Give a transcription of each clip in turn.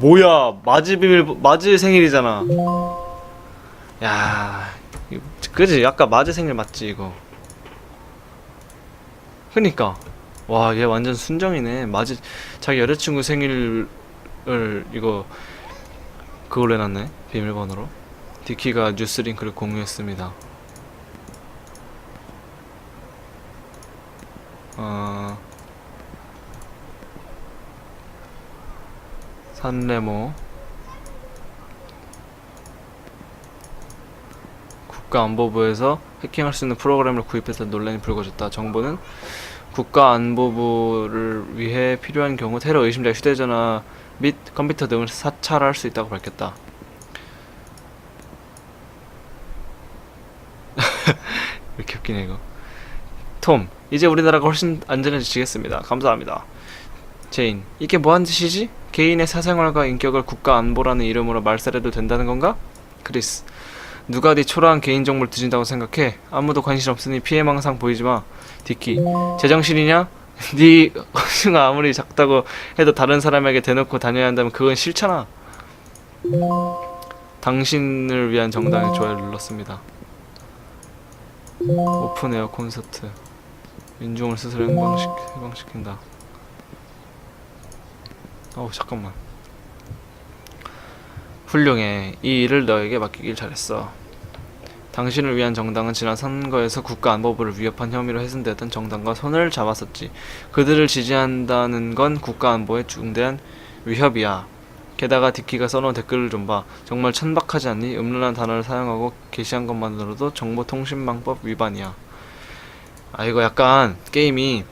뭐야 비밀 마즈 생일이잖아. 야 그지? 아까 마즈 생일 맞지 이거. 그니까. 와 얘 완전 순정이네. 마즈 자기 여자친구 생일을 이거 그걸로 해놨네 비밀번호로. 디키가 뉴스 링크를 공유했습니다. 어 산레모 국가안보부에서 해킹할 수 있는 프로그램을 구입해서 논란이 불거졌다. 정부는 국가안보부를 위해 필요한 경우 테러 의심자 휴대전화 및 컴퓨터 등을 사찰할 수 있다고 밝혔다. 이렇게 웃기네 이거. 톰, 이제 우리나라가 훨씬 안전해지겠습니다. 감사합니다. 제인, 이게 뭐한 짓이지? 개인의 사생활과 인격을 국가 안보라는 이름으로 말살해도 된다는 건가? 크리스, 누가 네 초라한 개인 정보를 뒤진다고 생각해? 아무도 관심 없으니 피해망상 보이지 마. 디키, 제정신이냐? 네 허수가 아무리 작다고 해도 다른 사람에게 대놓고 다녀야 한다면 그건 싫잖아. 당신을 위한 정당의 좋아요를 눌렀습니다. 오픈 에어 콘서트. 민중을 스스로 해방시, 해방시킨다. 어우 잠깐만. 훌륭해. 이 일을 너에게 맡기길 잘했어. 당신을 위한 정당은 지난 선거에서 국가안보부를 위협한 혐의로 훼손되었던 정당과 손을 잡았었지. 그들을 지지한다는 건 국가안보에 중대한 위협이야. 게다가 디키가 써놓은 댓글을 좀 봐. 정말 천박하지 않니? 음란한 단어를 사용하고 게시한 것만으로도 정보통신망법 위반이야. 아 이거 약간 게임이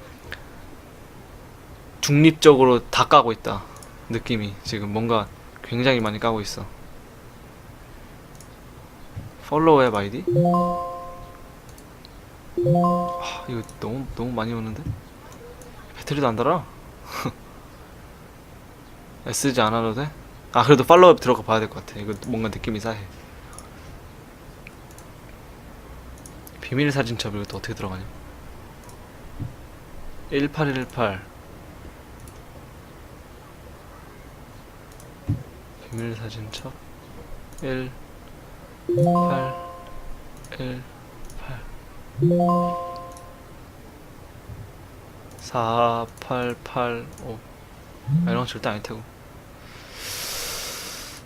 중립적으로 다 까고 있다 느낌이 지금 뭔가 굉장히 많이 까고 있어 팔로우 앱 아이디? 아, 이거 너무 너무 많이 오는데? 배터리도 안 달아 안 하도 돼? 아 그래도 팔로우 앱 들어가 봐야 될 것 같아 이거 뭔가 느낌이 싸해 비밀 사진첩 이것도 어떻게 들어가냐 1818 비밀 사진첩 1 8 1 8 4 8 8 5 아, 이런 건 절대 아닐 테고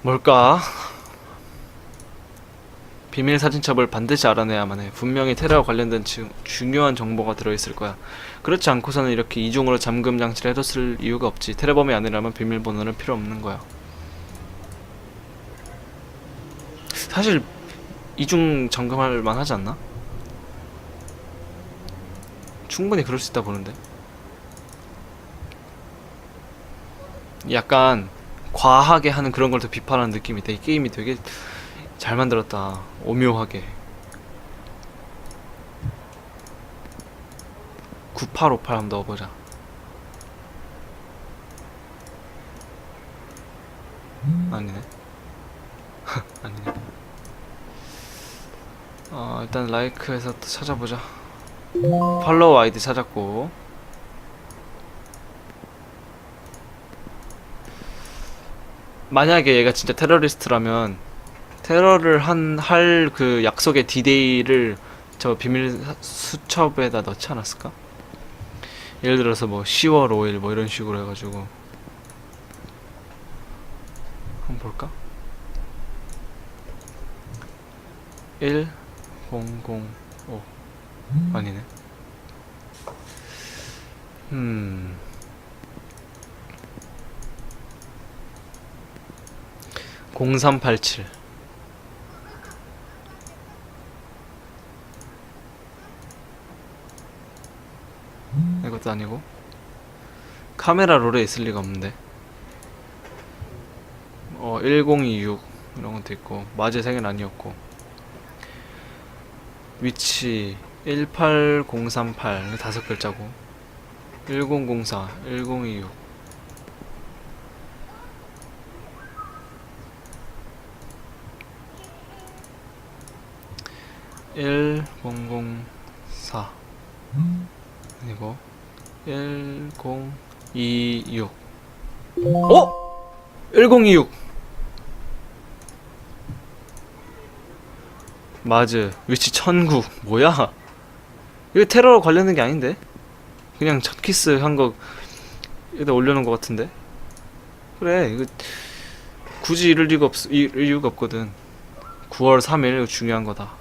뭘까? 비밀 사진첩을 반드시 알아내야만 해. 분명히 테러와 관련된 주, 중요한 정보가 들어있을 거야. 그렇지 않고서는 이렇게 이중으로 잠금 장치를 해뒀을 이유가 없지. 테러범이 아니라면 비밀번호는 필요 없는 거야. 사실 이중 점검할 만하지 않나? 충분히 그럴 수 있다 보는데. 약간 과하게 하는 그런 걸 더 비판하는 느낌이 돼. 이 게임이 되게 잘 만들었다. 오묘하게. 9858 한번 넣어보자. 아니네. 어, 일단 라이크해서 또 찾아보자. 팔로우 아이디 찾았고. 만약에 얘가 진짜 테러리스트라면 테러를 한 할 그 약속의 디데이를 저 비밀 사- 수첩에다 넣지 않았을까? 예를 들어서 뭐 10월 5일 뭐 이런 식으로 해가지고 한번 볼까? 1 0 0 5 아니네. 음. (0387) 이것도 아니고. 카메라 롤에 있을 리가 없는데. 어1026 이런 것도 있고 마제 생일 아니었고 위치 18038 이게 다섯 글자고. 1004 1026 1004 아니고 1026 어? 1026 맞아. 위치 1009 뭐야? 이거 테러 관련된 게 아닌데? 그냥 첫 키스 한 거 여기다 올려놓은 거 같은데? 그래 이거 굳이 이럴 이유가 없 이럴 이유가 없거든. 9월 3일 이거 중요한 거다.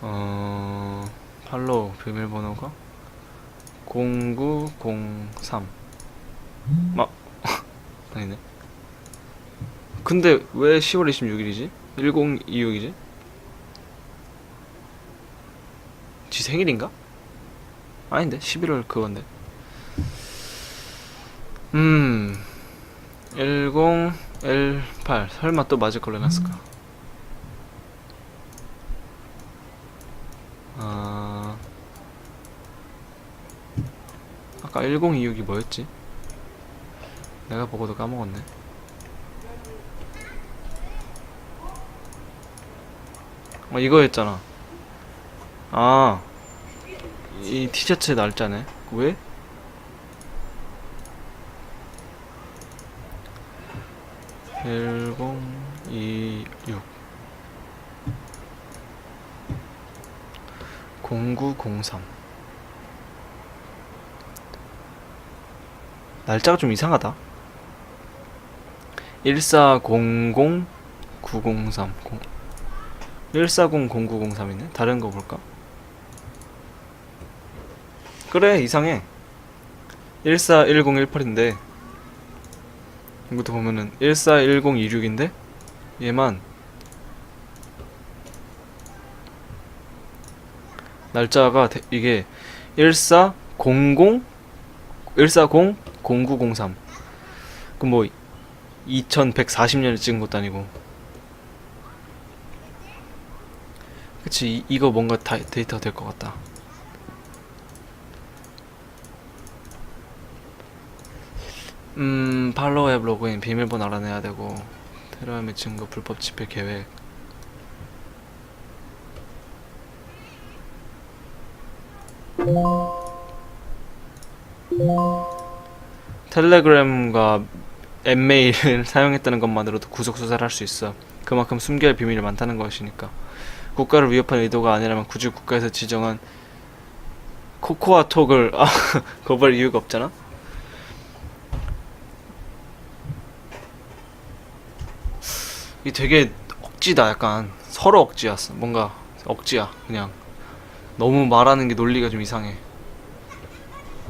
어 팔로우 비밀번호가? 0903 막 아니네 근데 왜 10월 26일이지? 1026이지? 지 생일인가? 아닌데 11월 그건데 음 1018 설마 또 맞을 걸로 해놨을까 아 아까 1026이 뭐였지? 내가 보고도 까먹었네. 어 이거였잖아. 아, 이 티셔츠 날짜네. 왜? (1026) 0903 날짜가 좀 이상하다 1400 903 140 0903이네? 다른 거 볼까? 그래 이상해. 141018인데 이것도 보면은 141026인데 얘만 날짜가 대- 이게 1400 140 0903 그럼 뭐 2140년에 찍은 것도 아니고 그치 이, 이거 뭔가 다, 데이터가 될 것 같다 음, 팔로우 앱 로그인, 비밀번호 알아내야 되고, 테러 및 증거 불법 집회 계획. 텔레그램과 앱메일을 사용했다는 것만으로도 구속 수사를 할 수 있어. 그만큼 숨겨야 할 비밀이 많다는 것이니까. 국가를 위협한 의도가 아니라면 굳이 국가에서 지정한 코코아 톡을 아, 거부할 이유가 없잖아. 이 되게 억지다 약간 서로 억지야 뭔가 억지야 그냥 너무 말하는 게 논리가 좀 이상해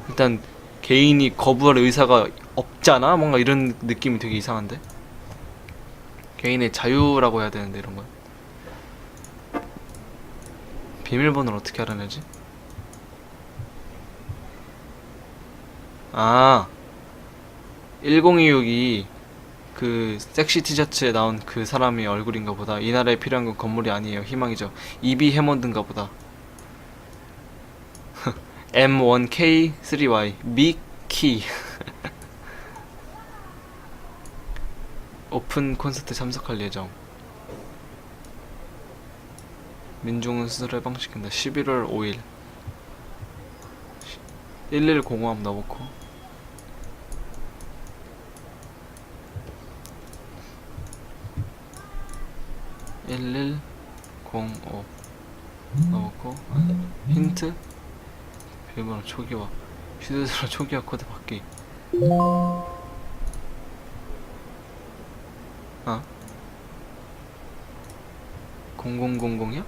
일단 개인이 거부할 의사가 없잖아 뭔가 이런 느낌이 되게 이상한데 개인의 자유라고 해야 되는데 이런 건 비밀번호를 어떻게 알아내지? 아 1026이 그 섹시 티셔츠에 나온 그 사람의 얼굴인가 보다. 이 나라에 필요한 건 건물이 아니에요. 희망이죠. 이비 해먼드인가 보다. M1K3Y 미키 오픈 콘서트 참석할 예정. 민중은 스스로 해방시킨다. 11월 5일. 1105 한번 넣어놓고. 1105 넣었고. 힌트? 비밀번호 초기화. 휴대전화 초기화 코드 받기 아 0000이야?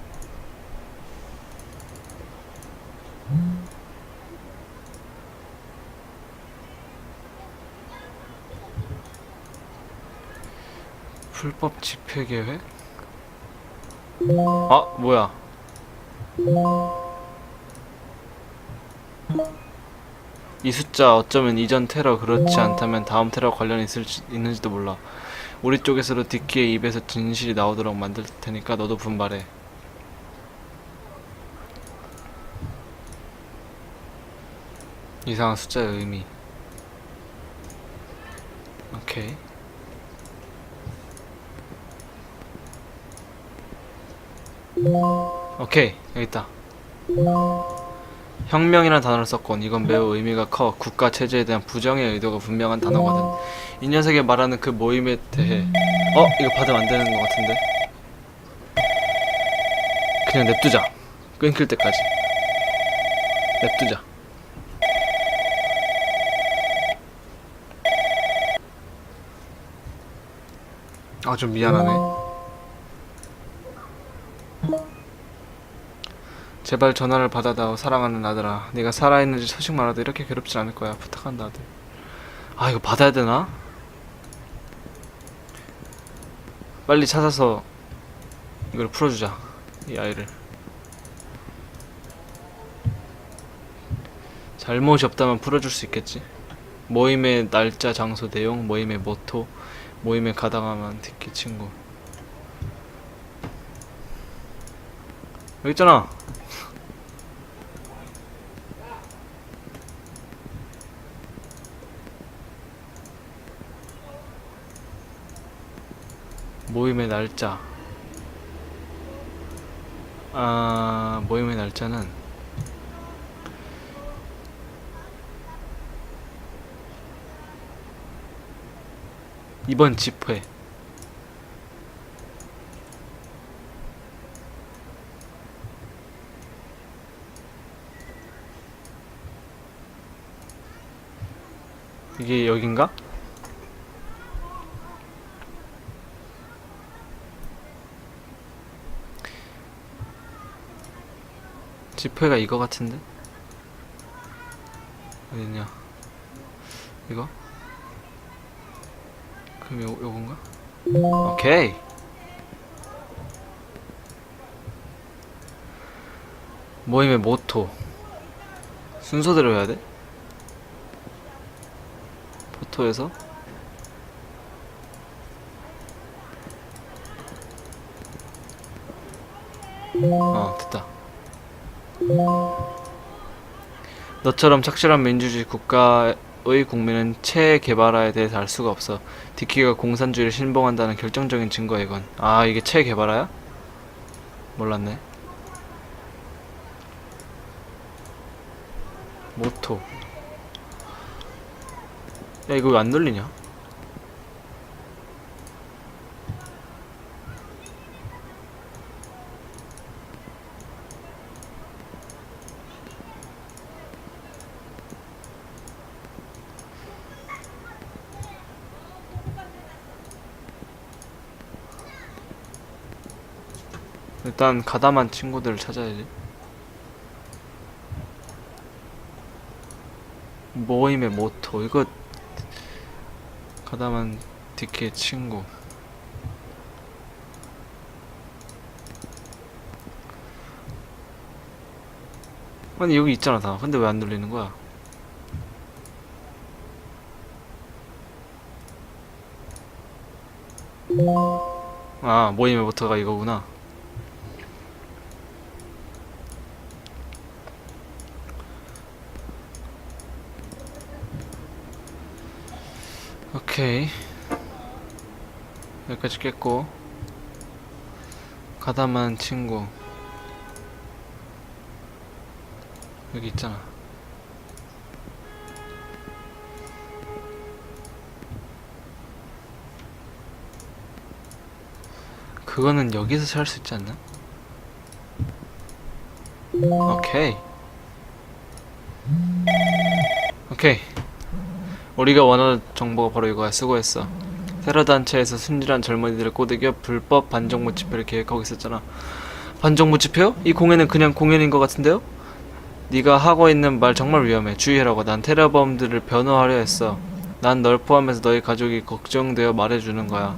불법 집회 계획? 아 뭐야 이 숫자 어쩌면 이전 테러 그렇지 않다면 다음 테러 관련이 있을지, 있는지도 몰라 우리 쪽에서도 뒷기의 입에서 진실이 나오도록 만들 테니까 너도 분발해. 이상한 숫자의 의미. 오케이. 오케이 여기 있다 혁명이라는 단어를 썼건 이건 매우 의미가 커 국가 체제에 대한 부정의 의도가 분명한 단어거든. 이 녀석이 말하는 그 모임에 대해 어 이거 받으면 안 되는 것 같은데. 그냥 냅두자. 끊길 때까지. 냅두자. 아 좀 미안하네. 제발 전화를 받아다오 사랑하는 아들아. 네가 살아있는지 소식만 와도 이렇게 괴롭진 않을 거야. 부탁한다 아들. 아 이거 받아야 되나? 빨리 찾아서 이걸 풀어주자 이 아이를. 잘못이 없다면 풀어줄 수 있겠지. 모임의 날짜 장소 내용 모임의 모토 모임에 가당하면 듣기 친구. 여기 있잖아 모임의 날짜. 아, 모임의 날짜는 이번 집회. 이게 여긴가? 지표가 이거 같은데? 어딨냐? 이거? 그럼 요, 요건가? 오케이! 모임의 모토 순서대로 해야 돼? 포토에서 어 됐다 너처럼 착실한 민주주의 국가의 국민은 체개발화에 대해서 알 수가 없어. 디키가 공산주의를 신봉한다는 결정적인 증거야 이건. 아 이게 체 개발화야? 몰랐네. 모토. 야 이거 왜 안 눌리냐? 일단 가담한 친구들을 찾아야지. 모임의 모토 이거 가담한 디키의 친구. 아니 여기 있잖아 다. 근데 왜 안 눌리는 거야? 아 모임의 모토가 이거구나. 오케이. 여기까지 깼고. 가담한 친구. 여기 있잖아. 그거는 여기서 찾을 수 있지 않나? 오케이. 오케이 우리가 원하는 정보가 바로 이거야. 수고했어. 테러 단체에서 순진한 젊은이들을 꼬드겨 불법 반정부 집회를 계획하고 있었잖아. 반정부 집회요? 이 공연은 그냥 공연인 것 같은데요? 네가 하고 있는 말 정말 위험해. 주의하라고. 난 테러범들을 변호하려 했어. 난 널 포함해서 너희 가족이 걱정되어 말해주는 거야.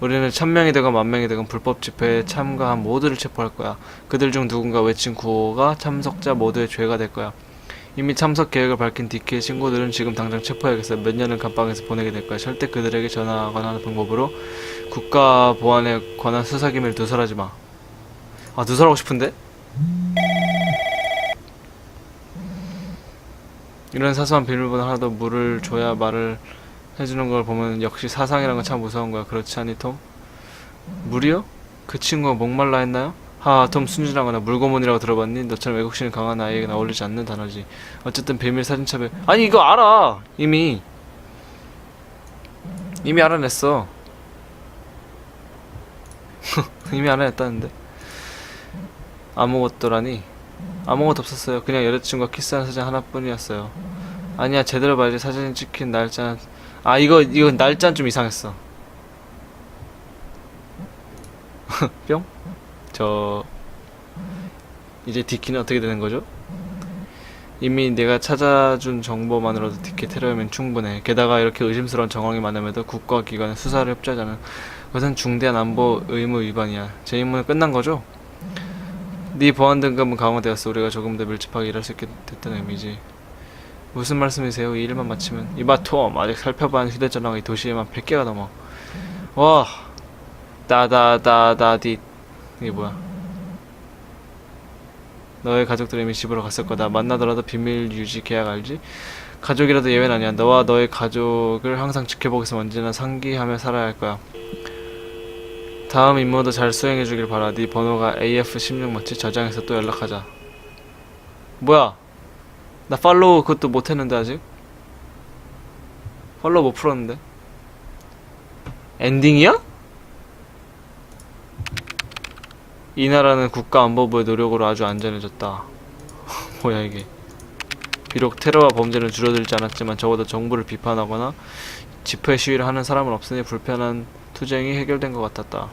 우리는 천 명이 되건 만 명이 되건 불법 집회에 참가한 모두를 체포할 거야. 그들 중 누군가 외친 구호가 참석자 모두의 죄가 될 거야. 이미 참석 계획을 밝힌 디키의 친구들은 지금 당장 체포해야겠어. 몇 년은 감방에서 보내게 될 거야. 절대 그들에게 전화하거나 하는 방법으로 국가 보안에 관한 수사 기밀 누설하지 마. 아 누설하고 싶은데? 이런 사소한 비밀보다 하나도 물을 줘야 말을 해주는 걸 보면 역시 사상이란 건 참 무서운 거야. 그렇지 않니 톰? 물이요? 그 친구가 목말라 했나요? 하, 톰 순진하거나 물고문이라고 들어봤니? 너처럼 외국신이 강한 아이에게는 어울리지 않는 단어지. 어쨌든 비밀 사진첩에 아니 이거 알아 이미 이미 알아냈어. 이미 알아냈다는데 아무것도라니 아무것도 없었어요. 그냥 여자친구가 키스하는 사진 하나뿐이었어요. 아니야 제대로 봐야지 사진 찍힌 날짜는 아 이거 이거 날짜는 좀 이상했어. 뿅? 저 이제 디키는 어떻게 되는 거죠? 이미 내가 찾아준 정보만으로도 디키 테러면 충분해. 게다가 이렇게 의심스러운 정황이 많음에도 국가기관은 수사를 협조하자는 것은 중대한 안보 의무 위반이야. 제 임무는 끝난 거죠? 네 보안 등급은 강화되었어. 우리가 조금 더 밀집하게 일할 수 있게 됐다는 의미지. 무슨 말씀이세요? 이 일만 마치면 이봐 톰 아직 하는 휴대전화가 이 도시에만 100개가 넘어. 와 따다다다디 이게 뭐야? 너의 가족들이 이미 집으로 갔을 거다. 만나더라도 비밀 유지 계약 알지? 가족이라도 예외는 아니야. 너와 너의 가족을 항상 지켜보겠으면 언제나 상기하며 살아야 할 거야. 다음 임무도 잘 수행해 주길 바라. 네 번호가 AF16 맞지? 저장해서 또 연락하자. 뭐야? 나 팔로우 그것도 못 했는데 아직? 팔로우 못 풀었는데. 엔딩이야? 이 나라는 국가안보부의 노력으로 아주 안전해졌다. 뭐야 이게? 비록 테러와 범죄는 줄어들지 않았지만 적어도 정부를 비판하거나 집회 시위를 하는 사람은 없으니 불편한 투쟁이 해결된 것 같았다.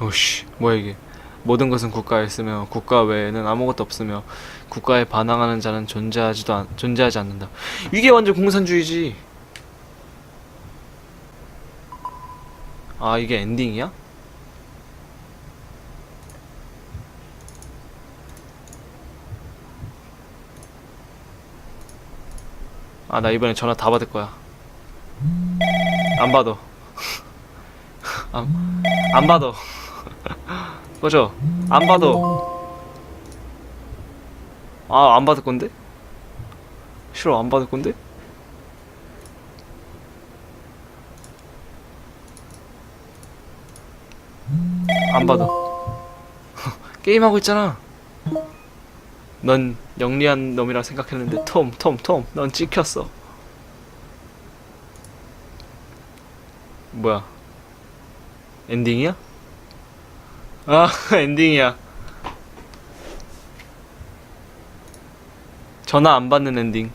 오씨, 뭐야 이게? 모든 것은 국가에 있으며 국가 외에는 아무것도 없으며 국가에 반항하는 자는 존재하지도 않, 존재하지 않는다. 이게 완전 공산주의지. 아 이게 엔딩이야? 아 나 이번에 전화 다 받을 거야 안 받아 안, 안 받아 꺼져 안 받아 아안 받을 건데? 싫어 안 받을 건데? 안 받아. 게임하고 있잖아. 넌 영리한 놈이라 생각했는데 톰, 톰, 톰, 넌 찍혔어. 뭐야? 엔딩이야? 아, 엔딩이야. 전화 안 받는 엔딩.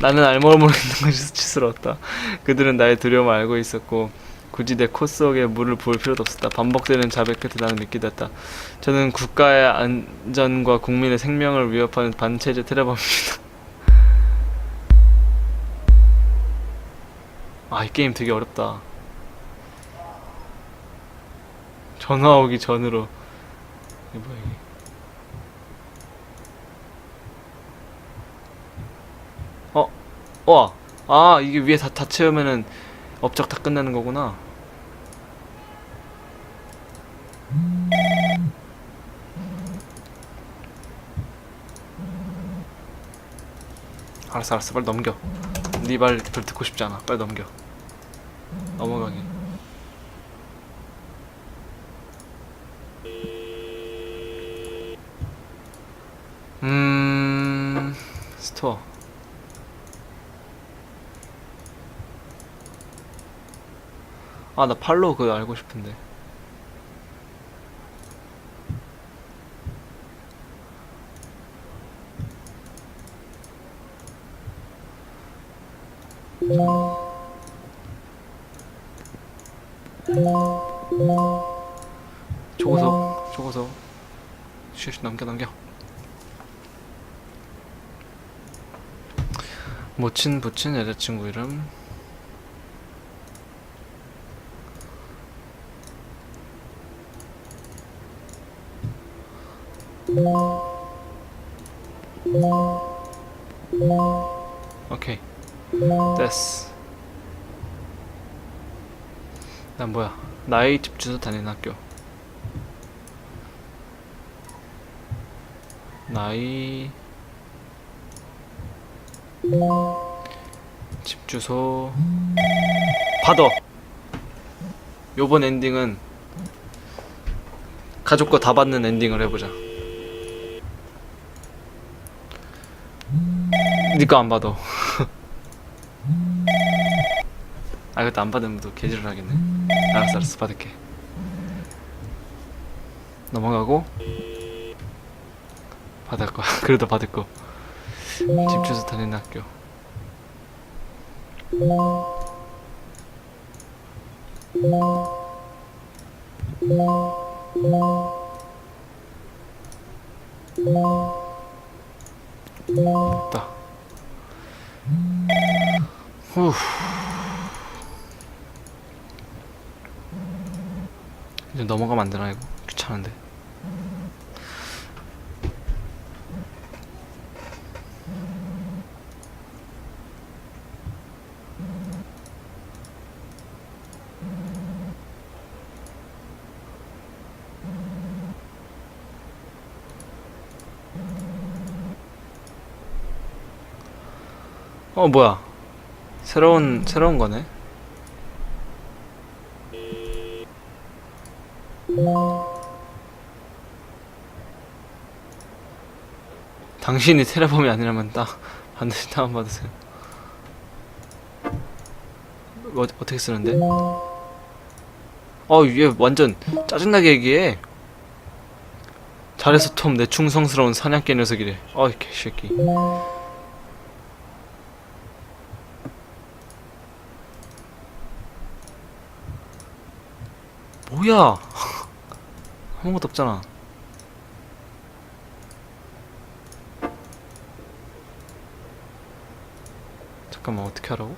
나는 알몸을 모르는 것이 수치스러웠다. 그들은 나의 두려움을 알고 있었고 굳이 내 코 속에 물을 부을 필요도 없었다. 반복되는 자백 끝에 나는 믿게 됐다. 저는 국가의 안전과 국민의 생명을 위협하는 반체제 테러범입니다. 아, 이 게임 되게 어렵다. 전화 오기 전으로. 이게 뭐야, 이게. 어, 와. 아, 이게 위에 다, 다 채우면은 업적 다 끝나는 거구나. 알았어, 알았어, 빨리 넘겨. 네 말 별 듣고 싶지 않아. 빨리 넘겨. 넘어가게. 음, 스토어. 아, 나 팔로우 그거 알고 싶은데. 적어서, 적어서. 슈슈 넘겨, 넘겨. 모친 붙인 여자친구 이름. 오케이. 됐어. 난 뭐야? 나의 집 주소 다니는 학교. 나이 집 주소. 받아. 요번 엔딩은 가족 거다 받는 엔딩을 해보자. 니거 안 받아. 아, 그것도 안 받으면 또 개지를 하겠네. 알았어, 알았어, 받을게. 넘어가고 받을 거야. 그래도 받을 거. 집 주소 다니는 학교. 됐다. 후. 이제 넘어가면 안 되나 이거? 귀찮은데. 어 뭐야? 새로운 새로운 거네. 당신이 테라범이 아니라면 딱 반드시 다운 받으세요. 어, 어떻게 쓰는데? 어, 얘 완전 짜증나게 얘기해. 잘해서 톰, 내 충성스러운 사냥개 녀석이래. 어이 개새끼. 뭐야? 아무것도 없잖아. 잠깐만 어떻게 하라고?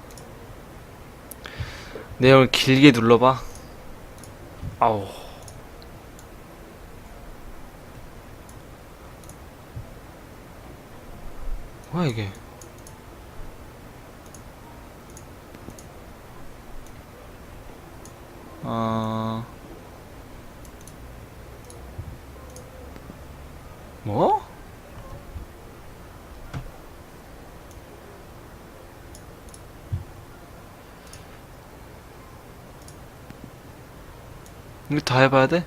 내용을 길게 눌러봐. 아우. 뭐야 이게? 아. 뭐? 이거 다 해봐야 돼?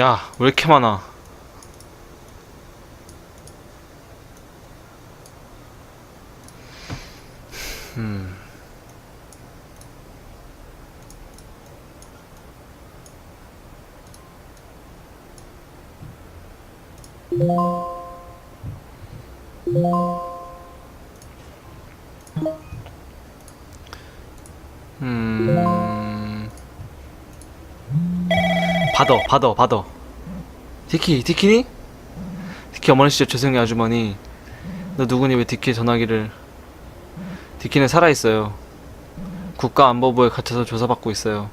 야, 왜 이렇게 많아? 받어, 받어. 디키, 디키니? 디키 어머니 진짜 죄송해 아주머니. 너 누구니 왜 디키 전화기를? 디키는 살아있어요. 국가안보부에 갇혀서 조사받고 있어요.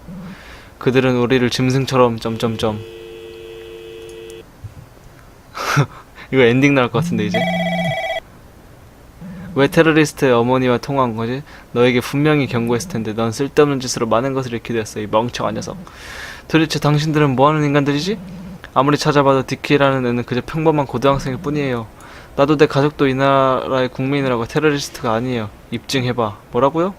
그들은 우리를 짐승처럼 점점점. 이거 엔딩 나올 것 같은데 이제. 왜 테러리스트의 어머니와 통화한 거지? 너에게 분명히 경고했을 텐데 넌 쓸데없는 짓으로 많은 것을 잃게 되었어 이 멍청한 녀석. 도대체 당신들은 뭐하는 인간들이지? 아무리 찾아봐도 디키라는 애는 그저 평범한 고등학생일 뿐이에요. 나도 내 가족도 이 나라의 국민이라고 테러리스트가 아니에요. 입증해봐. 뭐라고요?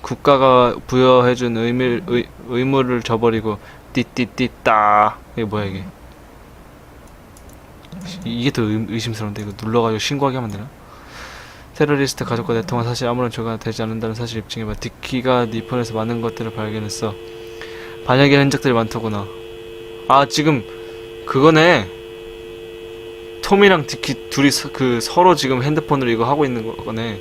국가가 부여해준 의미, 의, 의무를 저버리고 띠띠띠따 이게 뭐야 이게 이게 더 의, 의심스러운데 이거 눌러가지고 신고하게 하면 되나? 테러리스트 가족과 내 통화. 사실 아무런 죄가 되지 않는다는 사실 입증해봐. 디키가 네 폰에서 많은 것들을 발견했어. 반역의 흔적들이 많더구나. 아 지금 그거네. 톰이랑 디키 둘이 서, 그 서로 지금 핸드폰으로 이거 하고 있는 거- 거네.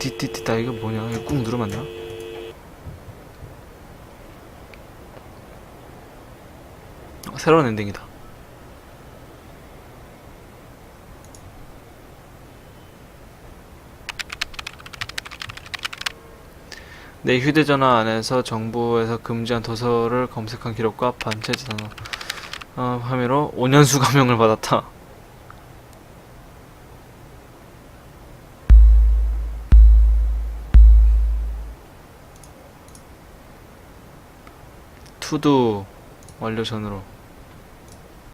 디디디다 이거 뭐냐? 이거 꾹 누르면 안? 어, 새로운 엔딩이다 내 휴대전화 안에서 정부에서 금지한 도서를 검색한 기록과 반체제 단어 어, 혐의로 5년 수 감형을 받았다. 투두 완료 전으로